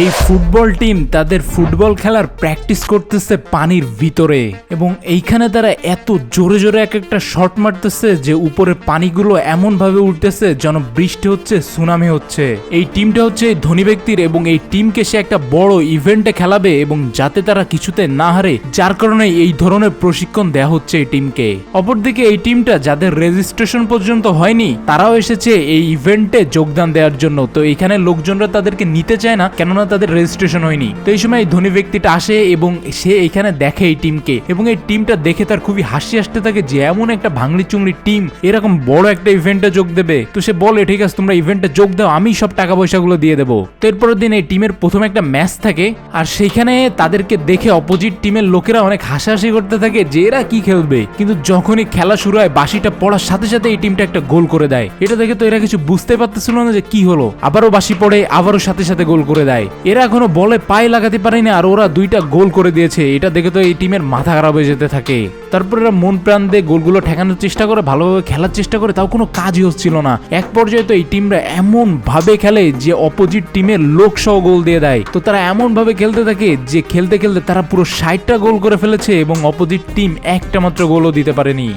এই football team তাদের football খেলার প্র্যাকটিস করতেছে পানির ভিতরে। এবং এইখানে তারা এত জোরে জোরে এক একটা শট মারতেছে যে উপরে পানিগুলো এমন ভাবে উঠতেছে যেন বৃষ্টি হচ্ছে, সুনামি হচ্ছে। এই টিমটা হচ্ছে ধনী ব্যক্তির এবং এই টিমকে সে একটা বড় ইভেন্টে খেলাবে এবং যাতে তারা কিছুতে না হারে, যার কারণে এই ধরনের প্রশিক্ষণ দেয়া হচ্ছে এই টিমকে। অপরদিকে এই টিমটা যাদের রেজিস্ট্রেশন পর্যন্ত হয়নি, তারাও এসেছে এই ইভেন্টে যোগদান দেওয়ার জন্য। তো এখানে লোকজনরা তাদেরকে নিতে চায় না, কেননা তাদের রেজিস্ট্রেশন হয়নি। তো এই সময় ধনী ব্যক্তিটা আসে এবং সে এখানে দেখে এই টিমকে এবং এই টিমটা দেখে তার খুবই হাসি আসতে থাকে যে এমন একটা ভাঙড়ি চুংড়ি টিম এরকম বড় একটা ইভেন্টে যোগ দেবে। তো সে বলে, ঠিক আছে, তোমরা ইভেন্টে যোগ দাও আমি সব টাকা পয়সাগুলো দিয়ে দেবো। তো এরপরের দিন এই টিমের প্রথম একটা ম্যাচ থাকে আর সেইখানে তাদেরকে দেখে অপোজিট টিমের লোকেরা অনেক হাসাহাসি করতে থাকে যে এরা কি খেলবে। কিন্তু যখনই খেলা শুরু হয় বাসিটা পড়ার সাথে সাথে এই টিমটা একটা গোল করে দেয়। এটা দেখে তো এরা কিছু বুঝতে পারতেছিল না যে কি হলো। আবারও বাসি পড়ে, আবারও সাথে সাথে গোল করে দেয়। এরা এখনও বলে পায়ে লাগাতে পারেনি আর ওরা দুইটা গোল করে দিয়েছে। এটা দেখে তো এই টিমের মাথা খারাপ হয়ে যেতে থাকে। তারপর এরা মন প্রাণ দিয়ে গোলগুলো ঠেকানোর চেষ্টা করে, ভালোভাবে খেলার চেষ্টা করে, তাও কোনো কাজই হচ্ছিল না। এক পর্যায়ে তো এই টিমরা এমন ভাবে খেলে যে অপোজিট টিমের লোক সহ গোল দিয়ে দেয়। তো তারা এমন ভাবে খেলতে থাকে যে খেলতে খেলতে তারা পুরো ষাটটা গোল করে ফেলেছে এবং অপোজিট টিম একটা মাত্র গোলও দিতে পারেনি।